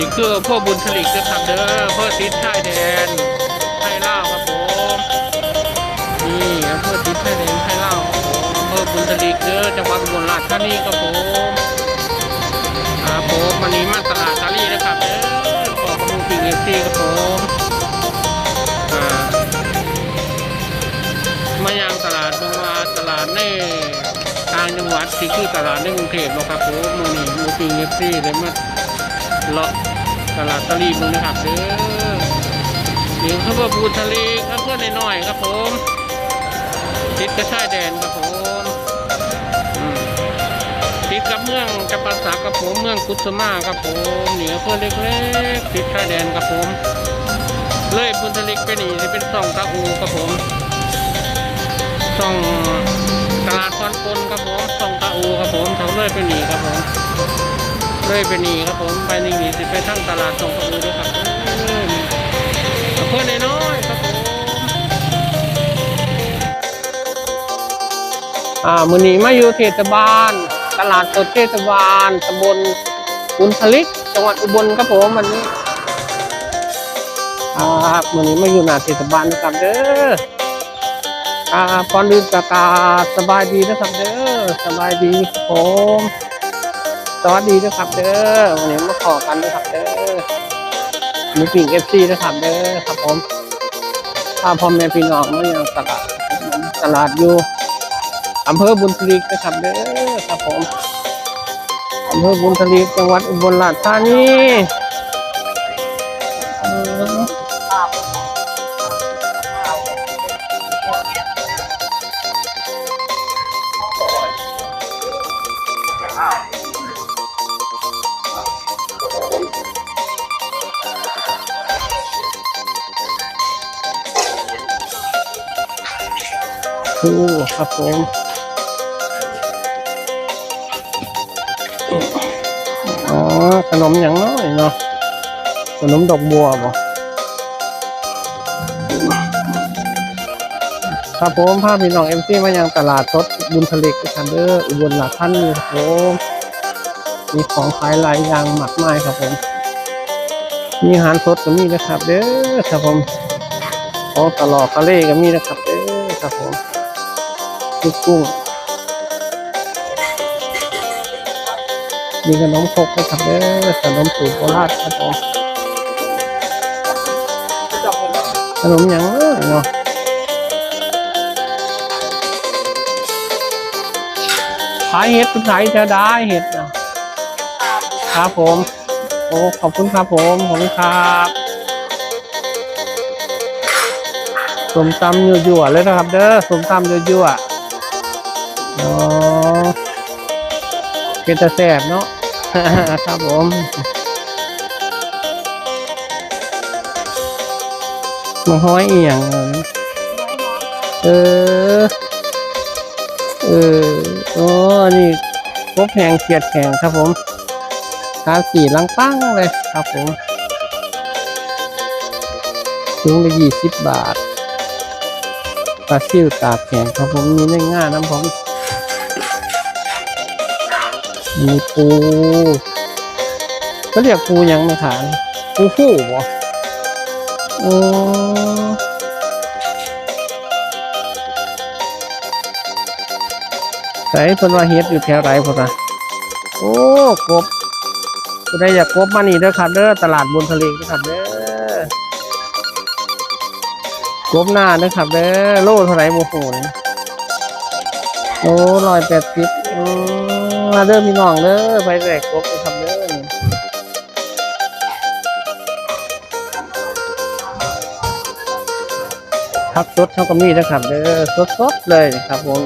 นี่คือพวกบุญผลิตนะครับเด้อเพื่อติดชายแดนให้เล่าครับผมนี่อำเภอติดชายแดนให้เล่าครับผมอำเภอบุญผลิตเด้อจังหวัดอุบลราชธานีครับผมครับผมวันนี้มาตลาดสาลีนะครับเด้อขอขอบคุณพิงเอซี่ครับผมอ่ามายังตลาดมาตลาดในทางจังหวัดที่คือตลาดในกรุงเทพเนาะครับผมมือนี้มูพิงเอฟซีเลยมาเลาะ ตลาดตะลีมึงนะครับเด้อนี่เขาว่าบูทะเลครับเพื่อนน้อยๆครับผมติดกระชายแดนครับผมติดกับเมืองจำปาสักครับผมเมืองกุสมาครับผมเหนือเพื่อนเล็กๆติดชายแดนครับผมเลยบุญทะเลไปนี่จะเป็นซ่องตะอูครับผมซ่องตลาดพรปนครับผมซ่องตะอูครับผมแถวเลยไปนี่ครับผม เลยไปนี่ครับผมไปนี่นี่สิไปทั้งตลาดตรงกระบือด้วยครับเอออำเพื่อนน้อยครับผมอ่ามือนี้มาอยู่เทศบาล ตลาดสดเทศบาลตำบลอุนทลิกจังหวัดอุบลครับผมวันนี้อ่ามือนี้มาอยู่หน้าเทศบาลนะครับเด้ออ่าก่อนอื่นประกาศสบายดีนะครับเด้อสบายดีครับผม สวัสดีนะครับเด้อวันนี้มาขอกันนะครับเด้อมีปิ่งเอฟซีนะครับเด้อครับผมพาพ่อแม่พี่น้องมายังตลาดตลาดอยู่อำเภอบุญทลีกนะครับเด้อครับผมอำเภอบุญทลีกจังหวัดอุบลราชธานี ครับผมอ๋อขนมอย่างน้อยเนาะขนมดอกบัวบ่ครับผมพาพี่น้องเอ็มซีมายังตลาดสดบุญทะเลกันเด้ออุบลราชธานีครับผมมีของขายหลายอย่างมากมายครับผม มีอาหารสดก็มีนะครับ เด้อครับผมของตลอดทะเลก็มีนะครับ เด้อครับผม ลูกกุ้งมีขนมครกนะครับเด้อขนมสูตรโบราณครับผมขนมยังเอ้ยเนาะขายเห็ดคุณขายจะได้เห็ดนะครับผม โอ้ขอบคุณครับผมขอบคุณครับสมตำยั่วๆเลยนะครับ เด้อสมตำยั่วๆ อ๋อเป็นตะแสบเนาะ ครับผมมาห้อยเอียงเออ เออ โอ้นี่พบแหงเขียดแข็งครับผมทาสีลังปั้งเลยครับผมถุงละยี่สิบบาทปลาซิ่วตาแข็งครับผมมีเนื้อง่าน้ำผม มีปูก็เรียกปูยังไม่ขานปูฟู่บ่โอ้ใส่เพิ่นว่าเฮ็ดอยู่แถวไรพุ่นนะโอ้กบผู้ใดอยากพบมานี่เด้อครับเด้อตลาดบนทะเลนะครับเด้อกบหน้าเด้อครับเด้อโลเท่าไหร่โมโหนี่โอ้ร้อยแปดสิบ มาเด้อพี่น้องเด้อไปแรกกบเด้อครับเด้อพักสดเท่ากับมีนะครับเด้อสดสดๆเลยครับผม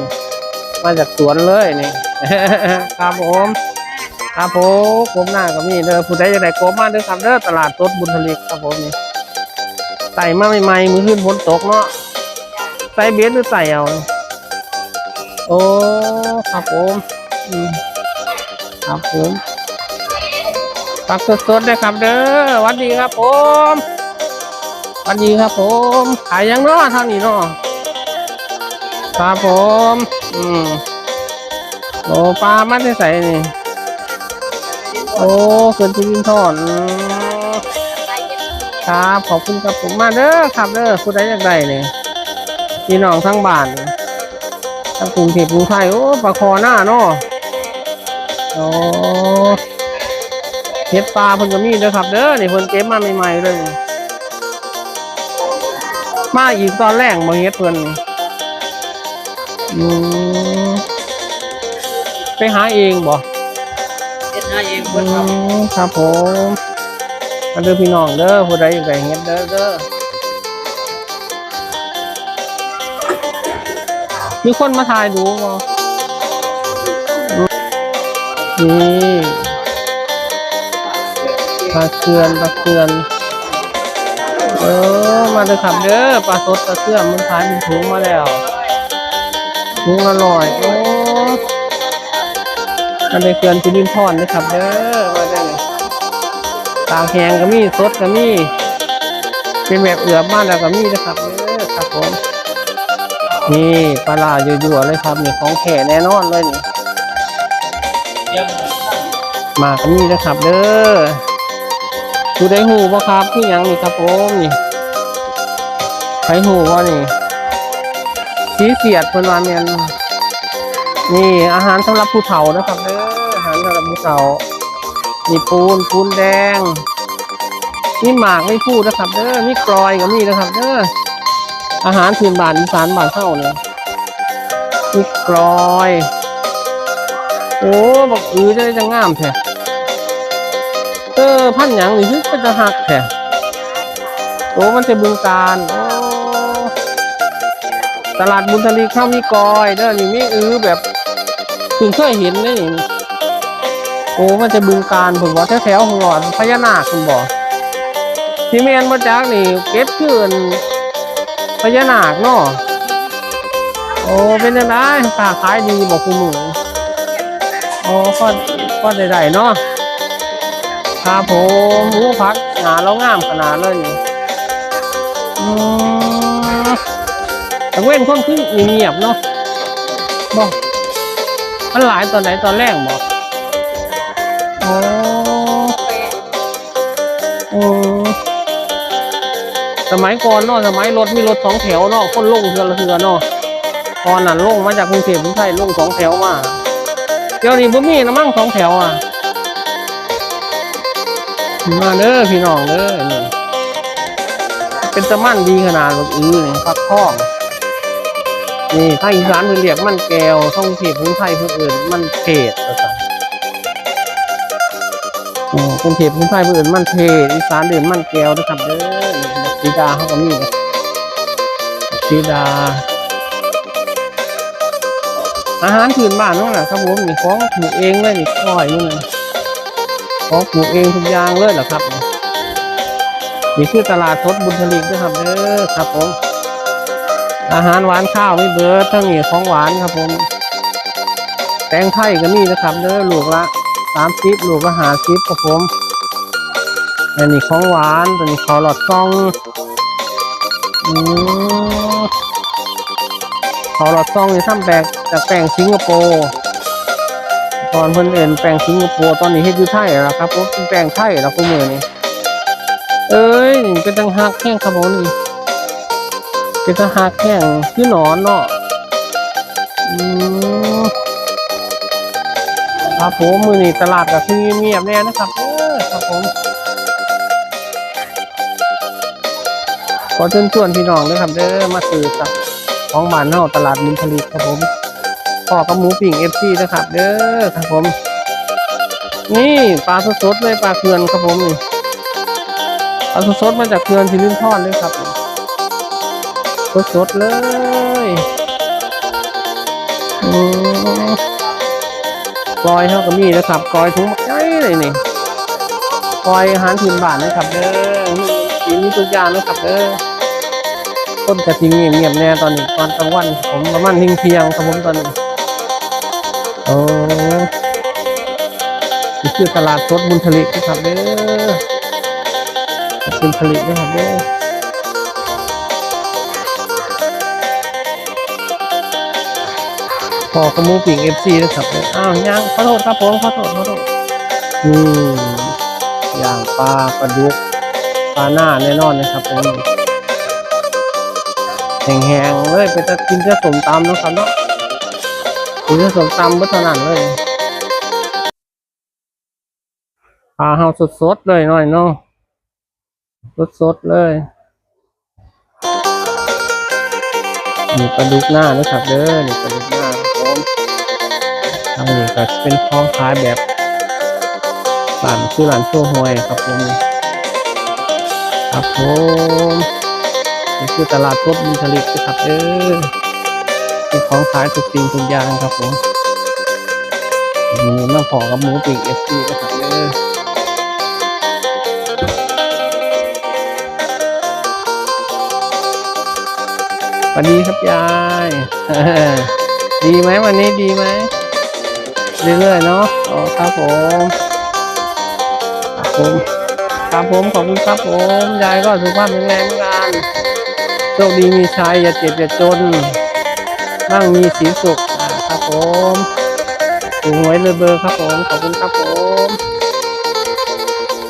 มาจากสวนเลยนี่ครับผมครับผมกบหน้าก็มีเด้อผู้ใดจะได้กบมาเด้อครับเด้อตลาดสดบุญทลีครับผมนี่ใส่มาใหม่ๆมือขึ้นฝนตกเนาะใส่เบสหรือใส่เอาโอ้ครับผมอืม ครับผมปักสดๆเลยครับเด้อวัสดีครับผมวัสดีครับผมขายยังเนาะทางนี้เนาะครับผม อืมโอ้ปลามันได้ใส่นี่ โอ้เกินที่ดินทอนครับขอบคุณครับผมมาเด้อครับเด้อผู้ใดอยากได้เนี่ยพี่น้องทั้งบ้านทั้งกรุงเทพกรุงไทยโอ้ปลาคอหน้าเนาะ โอ้เฮ็ดปลาเพิ่นก็มีเด้อครับเด้อนี่เพิ่นเก็บมาใหม่ๆเลย มาอีกตอนแรกบ่เฮ็ดเพิ่นอืมไปหาเองบ่เฮ็ดให้เองอืเพิ่นครับมครับผมมาเด้อพี่น้องเด้อผู้ใดอยากได้เฮ็ดเด้อเด้อมีคนมาถ่ายดูบ่ นี่ปลาเคือนปลาเคือนเออมาเด้อครับเด้อปลาสดปลาเคือมมันขายเป็นถุงมาแล้วถุงละร้อยโอ้มาได้เคือนจุลินทอนนะครับเด้อมาได้ตางแหงก็มีสดก็มีเป็นแบบเอือบมาแล้วก็มีนะครับเด้อครับผมนี่ปลาลาอยู่ๆเลยครับนี่ของแข็แน่นอนเลยนี่ มาก็มีนะครับเด้อดูได้หูบ่ครับพี่ยังนี่ครับผมนี่ใครหูบ่นี่สีเสียดเพิ่นว่าแม่นนี่อาหารสำหรับผู้เฒ่านะครับเด้ออาหารสำหรับผู้เฒ่ามีปูนปูนแดงมีหมากไม่พูดนะครับเด้อมีกลอยก็มีนะครับเด้ออาหารพื้นบ้านอีสานบ้านเฮาเนี่ยมีกลอย โอ้บอกอือจะได้จะงามแท้เออพันหยังนี่คือก็จะหักแท้โอ้มันจะบึงการโอ้ตลาดบุญทลีข้าวมีกอยเด้อนี่มีอือแบบเพิ่งเคยเห็นนี่โอ้มันจะบึงการผมว่าแถวๆหัวพญานาคคุณบอกที่แมนมาจากนี่เก็บขึ้นพญานาคเนาะโอ้เป็นยังไงตาขายดีบอกคุณหนู โอ้ก็ก็ได้ๆเนาะครับผมหูพักหนาเรางามขนาดเลยนี่อืมแต่เว้นคนขึ้นเงียบๆเนาะบอกมันหลายตอนไหนตอนแรกบอกโอ้โอ้สมัยก่อนเนาะสมัยรถมีรถสองแถวเนาะคนลงเทือละเทือเนาะตอนนั้นลงมาจากกรุงเทพกรุงไทยลงสองแถวมา ดี๋ยวนี้บ่มีนะมั่งสองแถวอะ มาเด้อพี่น้องเด้อนี่เป็นตะมั่นดีขนาดแบบอื้อนี่ฟักทองนี่ภาคอีสานเพิ่นเรียกมันแก้วท่องเที่ยวของไทยเพิ่นเอิ้นมันเพดว่าซั่นอืมเป็นเทพของไทยเพิ่นเอิ้นมันเพดอีสานเอิ้นมันแก้วนะครับเด้อนี่สีดาเฮาก็มีนะสีดา อาหารพื้นบ้านนั่นแหละครับผมนี่ของปลูกเองเลยนี่ก้อยนี่นะของปลูกเองทุกอย่างเลยเหรอครับนี่คือตลาดสดบุญทลิกนะครับเด้อครับผม อาหารหวานข้าวไม่เบิดทั้งนี้ของหวานครับผมแตงไทยก็มีนะครับเด้อลูกละสามสิบลูกละหาสิบครับผมอันนี้ของหวานตัวนี้ขอหลอดซองอืมเขาหลอดซองนี่ทำแบก จากแป้งสิงคโปร์ตอนเพิ่นเอ็นแป้งสิงคโปร์ตอนนี้เฮ็ดอยู่ไทยแล้วครับผมเป็นแป้งไทยแล้วกูมือนี่เอ้ยเป็นตังหักแข้งครับผมนี่เป็นตังหักแข้งคือหนอนเนาะอืมครับผมมือนี่ตลาดกับที่เงียบแน่นะครับเออครับผมขอเชิญชวนพี่น้องด้วยครับเด้อมาซื้อกับของบ้านเฮาตลาดมินทลีครับผม พ่อกับหมูปิ่งเอฟซีนะครับเด้อครับผม นี่ปลาสดๆเลยปลาเคือนครับผมนี่ปลาสดๆมาจากเคือนสิรินทอนเลยครับสดๆเลยอืมกอยเฮาก็มีนะครับกอยถุงมักใหญ่เลยนี่กอยอาหารพื้นบ้านนะครับเด้อมีมีทุกอย่างนะครับเด้อต้นกระทิงเงียบๆแน่ตอนนี้ตอนกลางวันผมประมาณทิ้งเที่ยงครับผมตอนนี้ โอ้นี่คือตลาดสดบุญทลินะครับเด้อบุญทะลินะครับเด้อพอกระมูปิ่งเอฟซีนะครับเด้ออ้าวย่างขอโทษครับผมขอโทษขอโทษอืมย่างปลาปลาดุกปลาหน้าแน่นอนนะครับผมแห้งๆเลยไปจะกินจะสมตำเนะครับเนาะ กินสมตำเมื่เท่านั้นเลยปลาเฮาสดๆเลยหน่อยเนาะสดๆเลยนี่ปลาดุกหน้านะครับเด้อนี่ปลาดุกหน้าครับผมทางนี้ก็เป็นคลองขายแบบร้านชื่อร้านโซ่หวยครับผมครับผมนี่คือตลาดสดบุญผลิตนะครับเออ มีของขายทุกสิ่งทุกอย่างครับผมหมีน้ำผอกับหมูปิ้งเอฟซีนะครับเออวัสดีครับยาย ดีไหมวันนี้ดีไหมเรื่อยๆเนาะอ๋อครับผมครับผมครับผมขอบคุณครับผมยายก็สุขภาพแข็งแรงเหมือนกันโชคดีมีชัยอย่าเจ็บอย่าจน มั่งมีสีสุขครับผมถูกหวยเลยเบอร์ครับผม ขอบคุณครับผม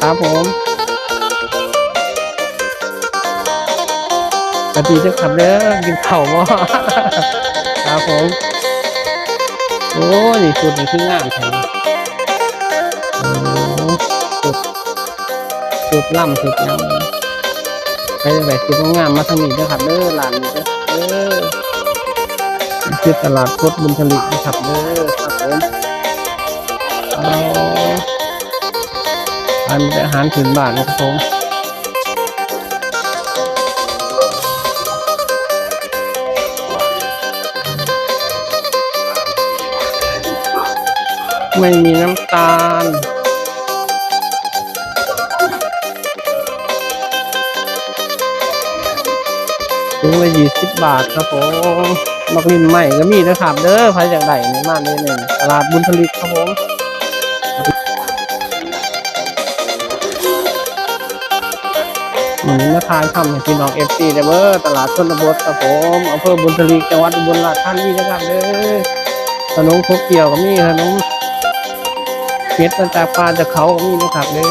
ครับผมสวัสดีเจ้าขับเด้อกินเข่าวบ่ครับผม โอ้นี่สุดนี่คืองามแท้สุดสุดล่ำสุดยังใครจะไปสุดงามมาทางนี้นะครับเด้อหลานเด้อ เด้อนี่คือตลาดสดบุญผลิตนะครับเด้อครับผมเอาอันเป็นอาหารพื้นบ้านนะครับผมไม่มีน้ำตาล ถุงละยี่สิบบาทครับผม มักลินใหม่ก็มีนะครับเด้อใครอยากได้นี่มาเลยเนี่ยตลาดบุญผลิตครับผมอืมมาทานทำให้พี่น้องเอฟซีเด้อเบอร์ตลาดชนบทครับผมอำเภอบุญผลิตจังหวัดอุบลราชธานีนะครับเด้อขนมครกเกี่ยวก็มีขนมเม็ดมาจากปลาจากเขาก็มีนะครับเด้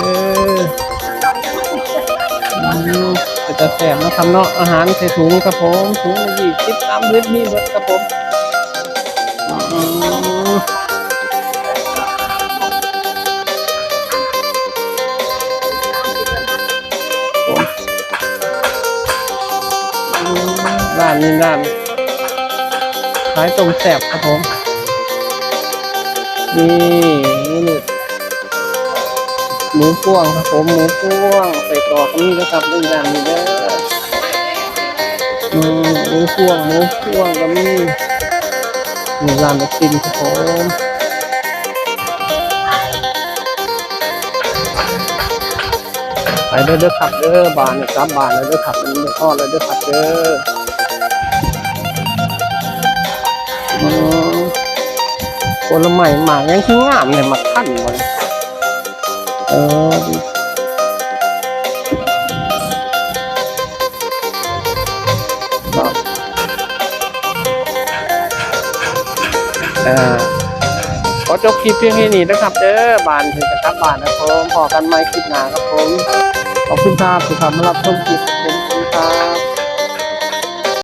อ เป็นจะแสบนะครับเนาะอาหารใส่ถุงครับผมถุงยี่สิบสามลิตรมีเบิดครับผมอืมอืมร้านนี้ร้านขายตรงแสบครับผม นี่นี่ หมูพ่วงครับผมหมูพ่วงใส่กรอกนี่นะครับเรื่อย่างนี้เด้อหมูพ่วงหมูพ่วงก็มีมีร้านกินครับผมไปเด้อเด้อขับเด้อบานนะครับบานเด้อขับมันทอดเลยเด้อขับเด้ออืมผลไม้หมายังคืองามเลยมาขั้นมัน เออเออขอจบคลิปเพียงแค่นี้นะครับเด้อบานถึงจะครับบานนะครับผมพอกันไม่คลิปหนาครับผมขอบคุณครับที่เข้ามารับชมคลิปผมคุณครับ